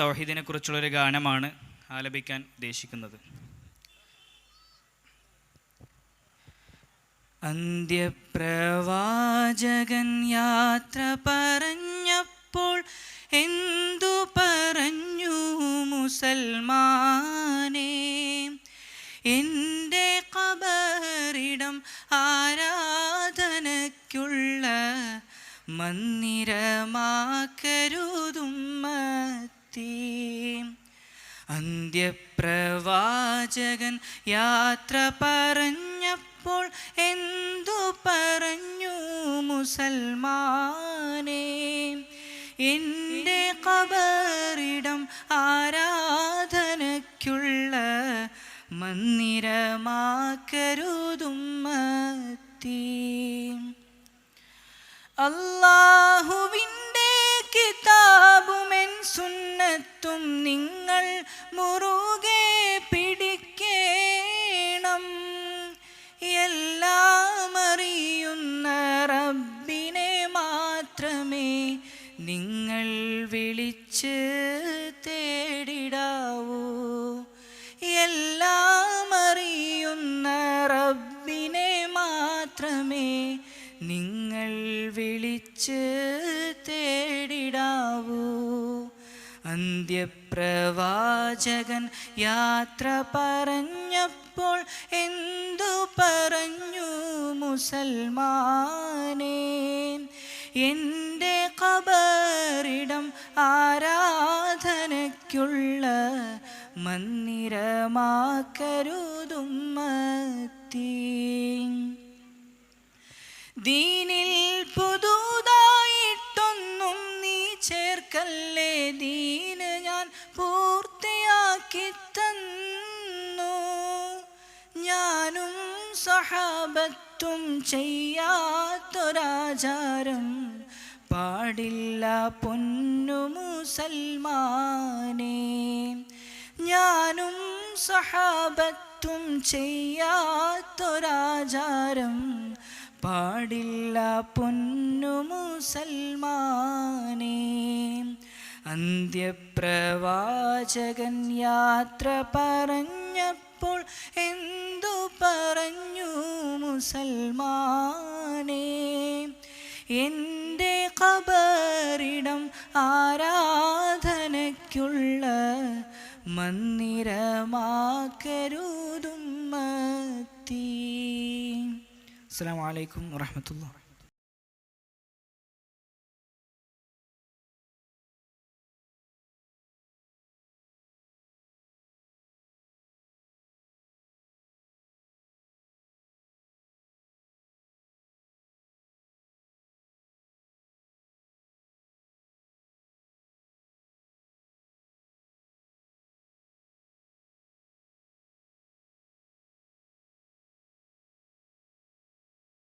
തൗഹീദിനെ കുറിച്ചുള്ളൊരു ഗാനമാണ് ആലപിക്കാൻ ഉദ്ദേശിക്കുന്നത്. അന്ത്യപ്രവാചകൻ യാത്ര പറഞ്ഞപ്പോൾ എന്തു പറഞ്ഞു മുസൽമാനേ? എന്റെ കബറിടം ആരാധനയ്ക്കുള്ള അന്ത്യപ്രവാചകൻ യാത്ര പറഞ്ഞപ്പോൾ എന്തു പറഞ്ഞു മുസൽമാനേ? എന്റെ കബറിടം ആരാധനയ്ക്കുള്ള മന്ദിരമാക്കരുതുമ്മത്തീ അള്ളാഹുവിന്റെ നിങ്ങൾ വിളിച്ച് തേടിടാവൂ. എല്ലാം അറിയുന്ന റബ്ബിനെ മാത്രമേ നിങ്ങൾ വിളിച്ച് തേടിടാവൂ. അന്ത്യപ്രവാചകൻ യാത്ര പറഞ്ഞപ്പോൾ എന്തു പറഞ്ഞു മുസൽമാനേ? ആരാധനയ്ക്കുള്ള മന്ദിരമാക്കരുതുമ്മത്തീ ദീനിൽ പുതുതായിട്ടൊന്നും നീ ചേർക്കല്ലേ? ദീന് ഞാൻ പൂർത്തിയാക്കി തന്നു. ഞാനും സഹാബത്തും ചെയ്യാത്തൊരാചാരം പാടില്ല പൊന്നു മുസൽമാനേ. ഞാനും സഹാബത്തും ചെയ്യാത്തൊരാചാരം. പാടില്ല പൊന്നു മുസൽമാനേ. അന്ത്യപ്രവാചകൻ യാത്ര പറഞ്ഞപ്പോൾ എന്തു പറഞ്ഞു മുസൽമാനേ? കബറിടം ആരാധനയ്ക്കുള്ള മന്ദിരമാക്കരുതും അസ്സാം വലൈക്കും വാഹമത്തുള്ള